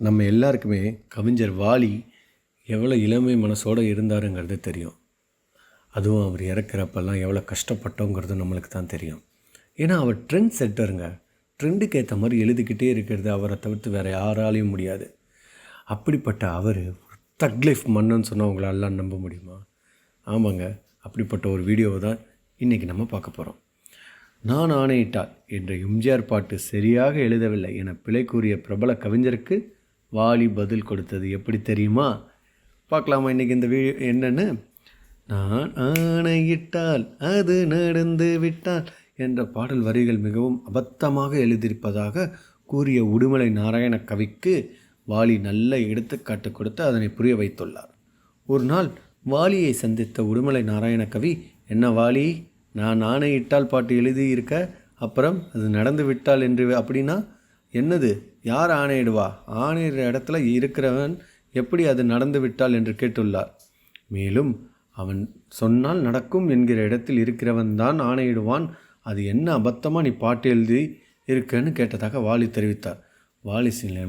நம்ம எல்லாருக்குமே கவிஞர் வாலி எவ்வளோ இளமை மனசோடு இருந்தாருங்கிறது தெரியும். அதுவும் அவர் இறக்குறப்பெல்லாம் எவ்வளோ கஷ்டப்பட்டோங்கிறது நம்மளுக்கு தான் தெரியும். ஏன்னா அவர் ட்ரெண்ட் செட்டருங்க ட்ரெண்டுக்கு ஏற்ற மாதிரி எழுதிக்கிட்டே இருக்கிறது அவரை தவிர்த்து வேறு யாராலையும் முடியாது. அப்படிப்பட்ட அவர் தக் லைஃப் மன்னன்னு சொன்னால் நம்ப முடியுமா? ஆமாங்க. அப்படிப்பட்ட ஒரு வீடியோவை தான் இன்றைக்கி நம்ம பார்க்க போகிறோம் நான் ஆணையிட்டால் என்ற எம்ஜிஆர் பாட்டு சரியாக எழுதவில்லை என பிழை கூறிய பிரபல கவிஞருக்கு வாலி பதில் கொடுத்தது. எப்படி தெரியுமா? பார்க்கலாமா இன்றைக்கி இந்த வீ என்னென்னு? நான் ஆணையிட்டால் அது நடந்து விட்டால் என்ற பாடல் வரிகள் மிகவும் அபத்தமாக எழுதியிருப்பதாக கூறிய உடுமலை நாராயண கவிக்கு வாலி நல்ல எடுத்துக்காட்டு கொடுத்து அதனை புரிய வைத்துள்ளார். ஒரு நாள் வாலியை சந்தித்த உடுமலை நாராயண கவி என்ன வாலி நான் ஆணையிட்டால் பாட்டு எழுதியிருக்க அப்புறம் அது நடந்து விட்டால் என்று அப்படின்னா என்னது? யார் ஆணையிடுவா? ஆணையிற இடத்துல இருக்கிறவன் எப்படி அது நடந்து விட்டால் என்று கேட்டுள்ளார். மேலும் அவன் சொன்னால் நடக்கும் என்கிற இடத்தில் இருக்கிறவன் தான் ஆணையிடுவான். அது என்ன அபத்தமாக நீ பாட்டு எழுதி இருக்கன்னு கேட்டதாக வாலி தெரிவித்தார். வாலி சில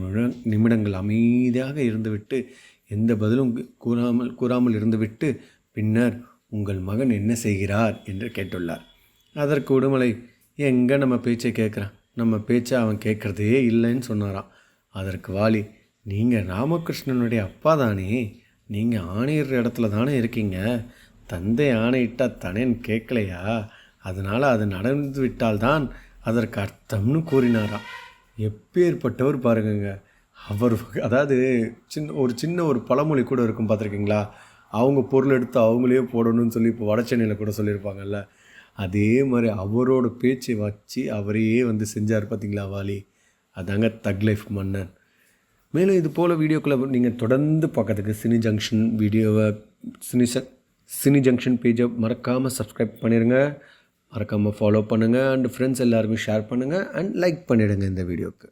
நிமிடங்கள் அமைதியாக இருந்துவிட்டு எந்த பதிலும் கூறாமல் கூறாமல் இருந்துவிட்டு பின்னர் உங்கள் மகன் என்ன செய்கிறார் என்று கேட்டுள்ளார். அதற்கு உடுமலை எங்கே நம்ம பேச்சை கேட்குறான்? நம்ம பேச்சை அவன் கேட்குறதே இல்லைன்னு சொன்னாராம். அதற்கு வாலி நீங்கள் ராமகிருஷ்ணனுடைய அப்பா தானே? நீங்கள் ஆணையிற இடத்துல தானே இருக்கீங்க? தந்தை ஆணையிட்டால் தனேன் கேட்கலையா? அதனால் அது நடந்து விட்டால்தான் அதற்கு அர்த்தம்னு கூறினாராம். எப்பேற்பட்டவர் பாருங்கங்க. அவர் அதாவது சின்ன ஒரு சின்ன ஒரு பழமொழி கூட இருக்கும் பார்த்துருக்கீங்களா அவங்க பொருள் எடுத்து அவங்களே போடணும்னு சொல்லி இப்போ வட சென்னையில் கூட சொல்லியிருப்பாங்கல்ல. அதே மாதிரி அவரோட பேச்சை வச்சு அவரையே வந்து செஞ்சார் பார்த்தீங்களா வாலி? அதாங்க தக் லைஃப் மன்னன். மேலும் இது போல் வீடியோக்களை நீங்கள் தொடர்ந்து பார்க்கறதுக்கு சினி ஜங்ஷன் வீடியோவை சினி ச- சினி ஜங்ஷன் பேஜை மறக்காமல் சப்ஸ்கிரைப் பண்ணிடுங்க மறக்காமல் ஃபாலோ பண்ணுங்கள் அண்ட் ஃப்ரெண்ட்ஸ் எல்லாருமே ஷேர் பண்ணுங்கள் அண்ட் லைக் பண்ணிடுங்க இந்த வீடியோக்கு.